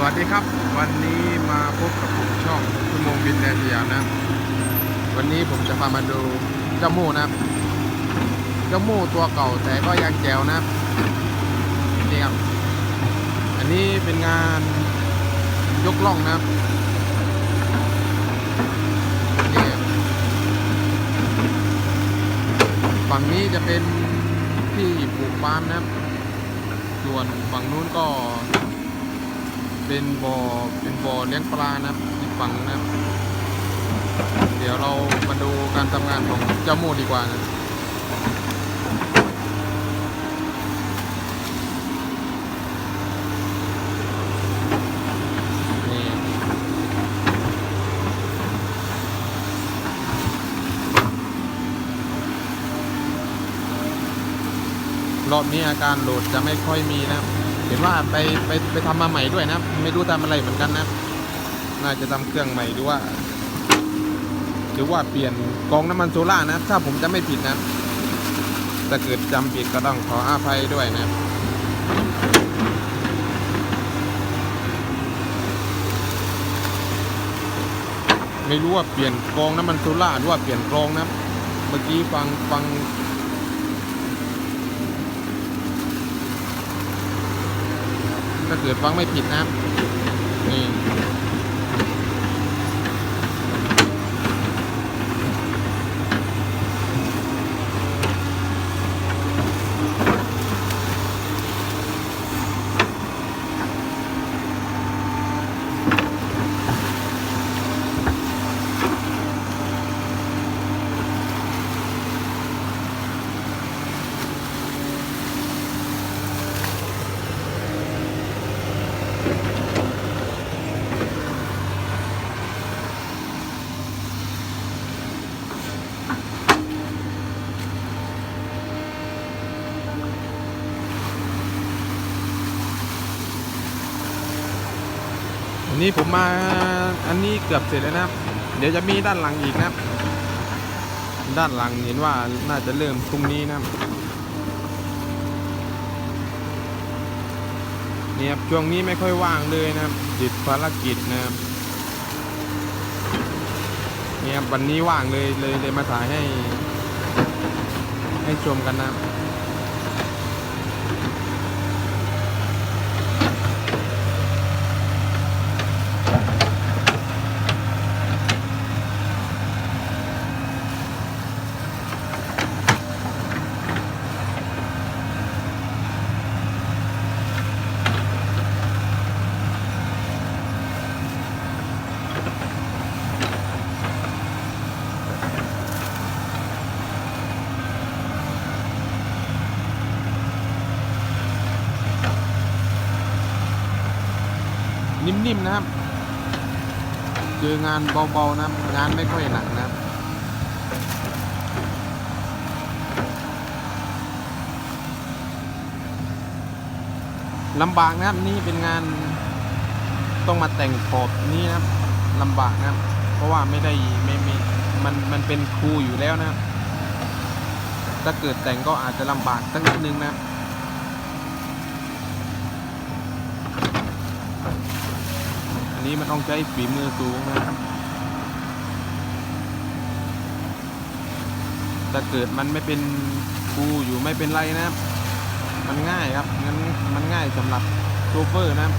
สวัสดีครับ วันนี้มาพบกับผมช่องชั่วโมงบินแดนสยามนะ วันนี้ผมจะพามาดูเจ้ามูนะครับเจ้ามูตัวเก่าแต่ก็ยังแจ๋วนะนี่ครับอันนี้เป็นงานยกล่องนะครับนี่ครับฝั่งนี้จะเป็นที่ปลูกปาล์มนะครับส่วนฝั่งนู้นก็ เป็นบ่อเป็นบ่อเลี้ยงปลานะครับอีกฝั่งนะครับ เดี๋ยวเรามาดูการทำงานของเจ้าโมดีกว่านะรอบนี้อาการโหลดจะไม่ค่อยมีนะครับ เห็นว่าไปไปไปทำมาใหม่ด้วยนะไม่รู้ทำอะไรเหมือนกันนะ น่าจะทำเครื่องใหม่หรือว่าหรือว่าเปลี่ยนกองน้ำมันโซล่านะ ถ้าผมจะไม่ผิดนะถ้าเกิดจำผิดก็ต้องขออภัยด้วยนะไม่รู้ว่าเปลี่ยนกองน้ำมันโซล่าหรือว่าเปลี่ยนกองนะเมื่อกี้ฟังฟัง ถ้าเกิดฟังไม่ผิดนะครับนี่ันนี้ผมมาอันนี้เกือบเสร็จแล้วนะครับเดี๋ยวจะมีด้านหลังอีกนะครับด้านหลังเห็นว่าน่าจะเริ่มพรุ่งนี้นะครับเนี่ยครับช่วงนี้ไม่ค่อยว่างเลยนะครับติดภารกิจนะครับเนี่ยครับวันนี้ว่างเลยเลยเลยมาถ่ายให้ ให้ชมกันนะ นิ่มๆนะครับ เจองานเบาๆนะครับ งานไม่ค่อยหนักนะครับลำบากนะครับนี่เป็นงานต้องมาแต่งขอบนี้นะครับลำบากนะครับ เพราะว่าไม่ได้ไม่ไม่มันมันเป็นครูอยู่แล้วนะครับถ้าเกิดแต่งก็อาจจะลำบากสักนิดนึงนะครับ นนี้มันต้องใช้ฝีมือสูงนะครับ ถ้าเกิดมันไม่เป็นครูอยู่ไม่เป็นไรนะครับ มันง่ายครับ งั้นมันง่ายสำหรับโชเฟอร์นะครับ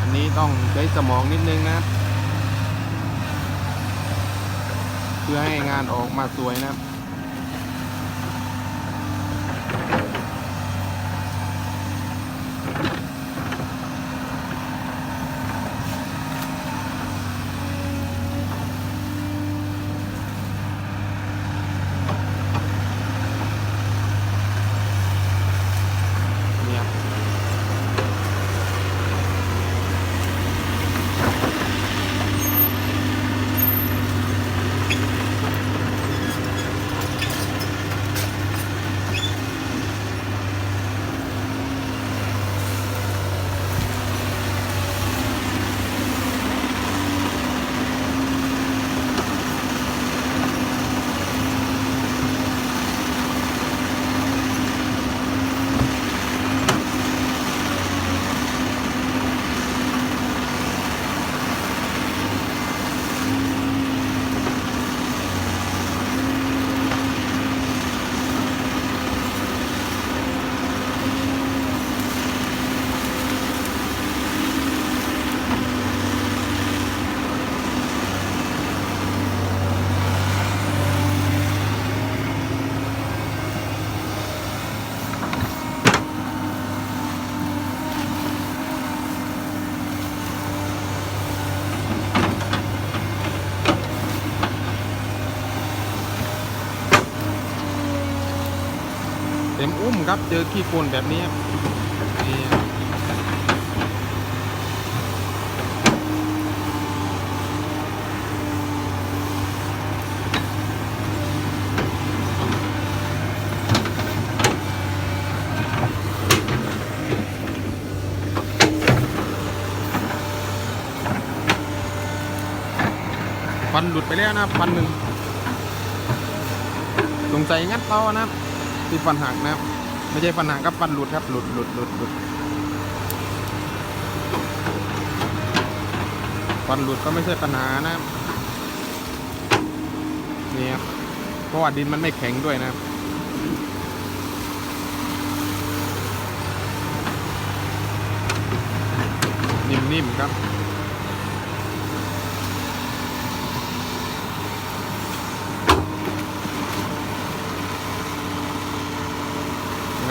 อันนี้ต้องใช้สมองนิดนึงนะครับ เพื่อให้งานออกมาสวยนะครับ คุ้มครับ เจอขี้โคลนแบบนี้นี่ฟันหลุดไปแล้วนะครับฟันหนึ่งสงสัยงัดต่อนะที่ฟันหักนะครับ ไม่ใช่ฟันหักครับฟันหลุดครับหลุดหลุดหลุดหลุดฟันหลุดก็ไม่ใช่ปัญหานะครับนี่ครับเพราะว่าดินมันไม่แข็งด้วยนะครับนิ่มๆครับ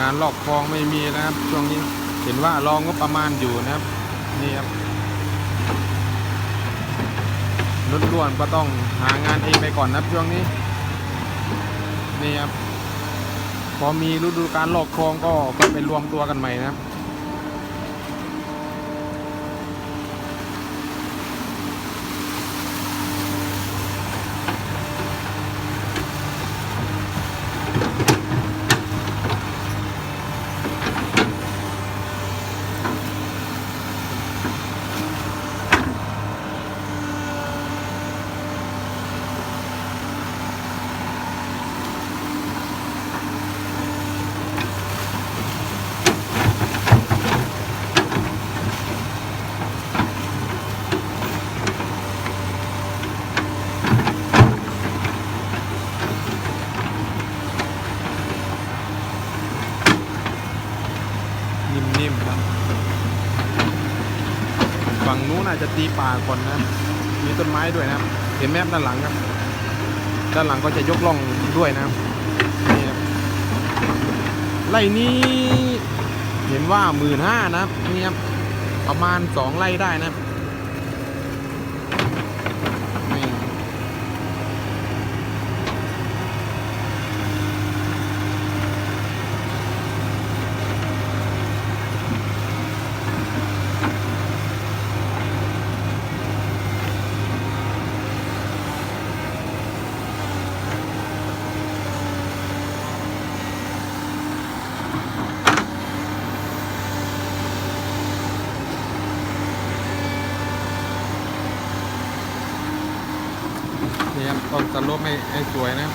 านลอกคลองไม่มีนะครับ ช่วงนี้เห็นว่ารองก็ประมาณอยู่นะครับ นี่ครับนุดล้วนก็ต้องหางานเองไปก่อนนะช่วงนี้ นี่ครับพอมีฤดูการลอกคลองก็ก็ไปรวมตัวกันใหม่นะครับ นิ่มครับฝั่งนู้นอาจจะตีป่าก่อนนะมีต้นไม้ด้วยนะเห็นแมพด้านหลังครับ ด้านหลังก็จะยกล่องด้วยนะนี่ครับไร่นี้เห็นว่าหมื่นห้านะนี่ครับประมาณสองไร่ได้นะครับนี่ นี่ครับต้นส ลบให้ให้สวยนะ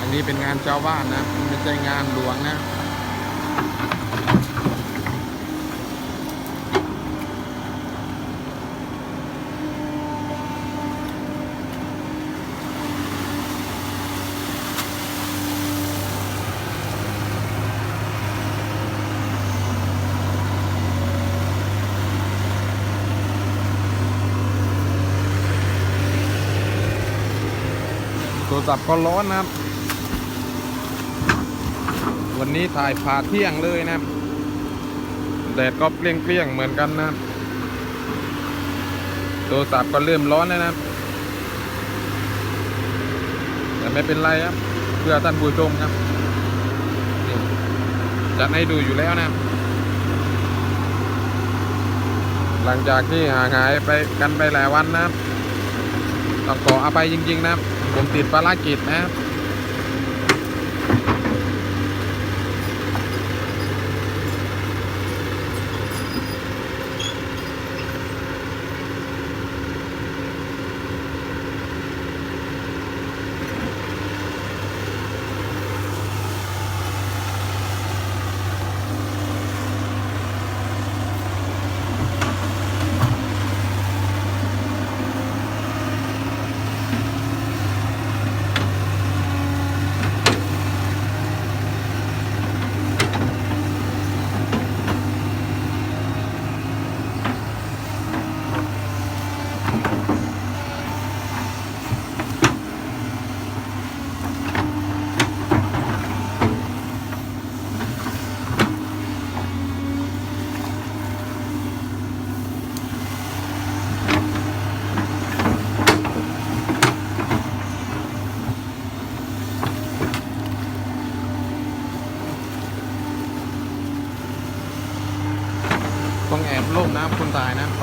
อันนี้เป็นงานชาวบ้านนะไม่ใช่งานหลวงนะ โทรศัพท์ก็ร้อนนะครับ วันนี้ถ่ายผ่าเที่ยงเลยนะครับแดดก็เปรี้ยงๆเหมือนกันนะครับโทรศัพท์ก็เริ่มร้อนแล้วนะครับแต่ไม่เป็นไรครับ เพื่อท่านผู้ชมครับจัดให้ดูอยู่แล้วนะครับหลังจากที่ห่างหายไปกันไปหลายวันนะครับต้องขออภัยจริง ๆ นะครับ ผมติดภารกิจนะครับ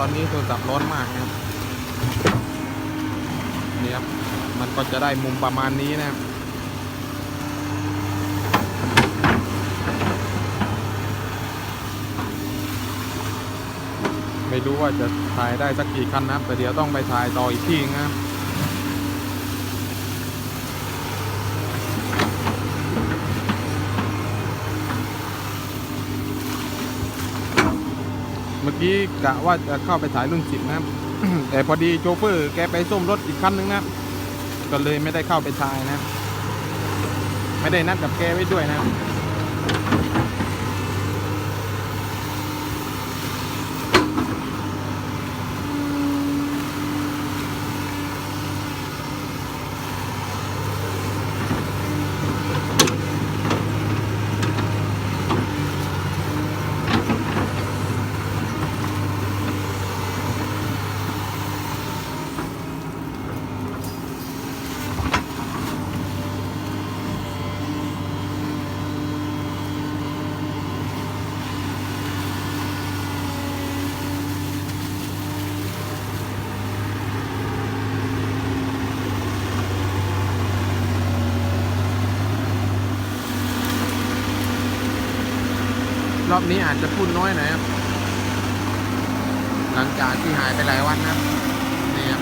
อนนี้โทรศัพท์ร้อนมากนะครับนี่ครับ มันก็จะได้มุมประมาณนี้นะครับไม่รู้ว่าจะถ่ายได้สักกี่คันนะครับแต่เดี๋ยวต้องไปถ่ายต่ออีกที่นะครับ กี้กะว่าจะเข้าไปถ่ายรุ่นสิบนะครับ แต่พอดีโชเฟอร์แกไปส้มรถอีกคันนึงนะก็เลยไม่ได้เข้าไปถ่ายนะ ไม่ได้นัดกับแกไว้ด้วยนะ รอบนี้อาจจะพูดน้อยหน่อยครับ หลังจากที่หายไปหลายวันนะครับนี่ครับ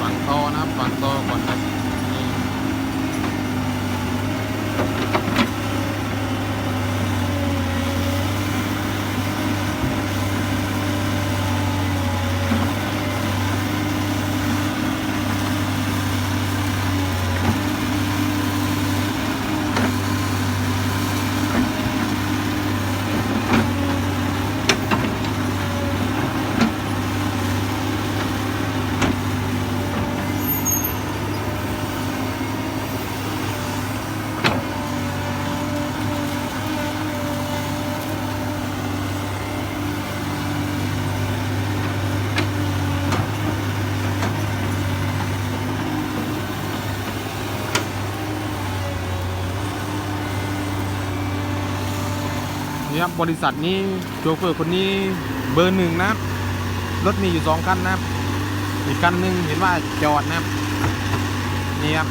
ฝังตอนะครับฝังตอก่อนครับนี่ นี่ครับ บริษัทนี้โชเฟอร์คนนี้เบอร์หนึ่งนะครับ รถมีอยู่สองคันนะครับ อีกคันหนึ่งเห็นว่าจอดนะครับ นี่ครับ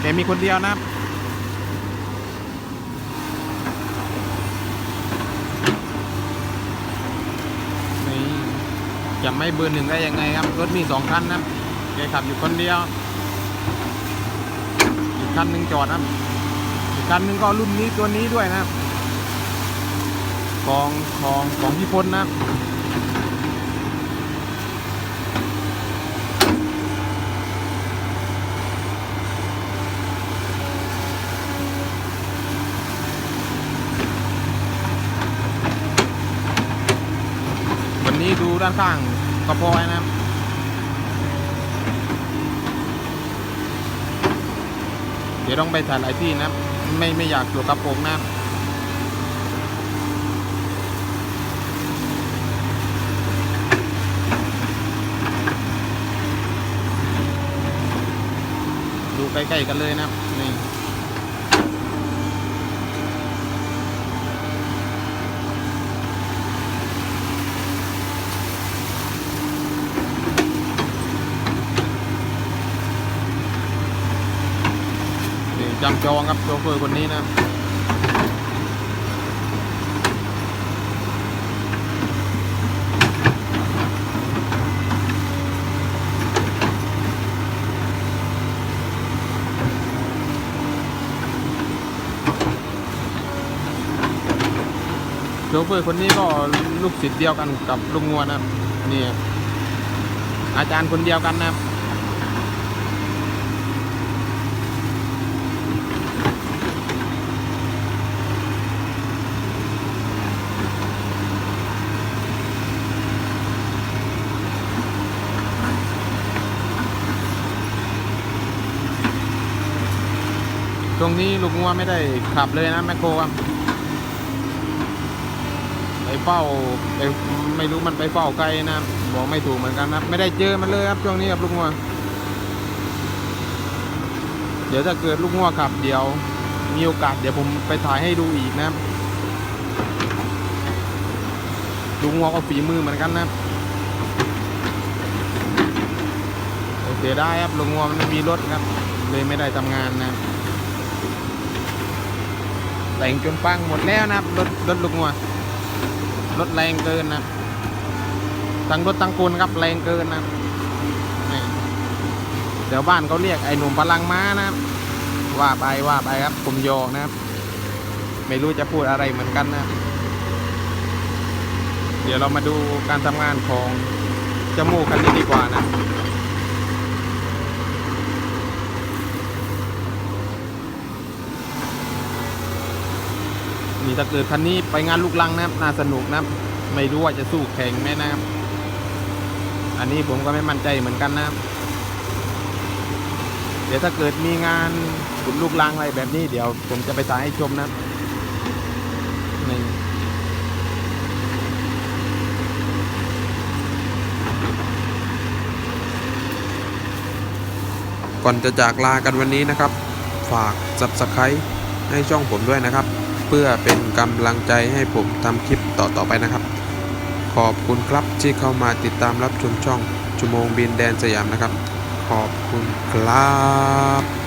แกมีคนเดียวนะครับนี่จะไม่เบอร์หนึ่งได้ยังไงครับ รถมีสองคันนะครับแกขับอยู่คนเดียว อีกคันหนึ่งจอดนะครับอีกคันหนึ่งก็รุ่นนี้ตัวนี้ด้วยนะครับ ของของของพี่พลนะวันนี้ดูด้านข้างก็พอนะครับเดี๋ยวต้องไปถ่ายหลายที่นะ ไม่ไม่อยากอยู่กับผมนะครับ ดู ใกล้ๆกันเลยนะครับนี่นี่จำจองครับโชเฟอร์คนนี้นะ โชเฟอร์คนนี้ก็ลูกศิษย์เดียวกันกับลุงงวนนะครับนี่อาจารย์คนเดียวกันนะครับตรงนี้ลุงงัวไม่ได้ขับเลยนะแมคโครครับ เฝ้าไปไม่รู้มันไปเฝ้าใครนะบอกไม่ถูกเหมือนกันนะไม่ได้เจอมันเลยครับช่วงนี้ครับลูกงัวเดี๋ยวถ้าเกิดลูกงัวขับเดี๋ยว มีโอกาสเดี๋ยวผมไปถ่ายให้ดูอีกนะลูกงัวก็ฝีมือเหมือนกันนะครับโอเคได้ครับลูกงัวมันไม่มีรถครับ เลยไม่ได้ทำงานนะแต่งจนปังหมดแล้วนะครับรถรถลูกงัว รถแรงเกินนะทั้งรถทั้งคนครับแรงเกินนะนี่เดี๋ยวบ้านเขาเรียกไอ้หนุ่มพลังม้านะว่าไปว่าไปครับผมโยกนะครับ ไม่รู้จะพูดอะไรเหมือนกันนะ เดี๋ยวเรามาดูการทำงานของจมูกกันนี้ดีกว่านะ นี่ถ้าเกิดคันนี้ไปงานลูกลังนะครับน่าสนุกนะครับ ไม่รู้ว่าจะสู้แข่งไหมนะครับ อันนี้ผมก็ไม่มั่นใจเหมือนกันนะครับ เดี๋ยวถ้าเกิดมีงานขุนลูกลังอะไรแบบนี้เดี๋ยว ผมจะไปถ่ายให้ชมนะครับนี่ก่อนจะจากลากันวันนี้นะครับ ฝาก subscribe ให้ช่องผมด้วยนะครับ เพื่อเป็นกำลังใจให้ผมทำคลิปต่อๆไปนะครับ ขอบคุณครับที่เข้ามาติดตามรับชมช่องชั่วโมงบินแดนสยามนะครับ ขอบคุณครับ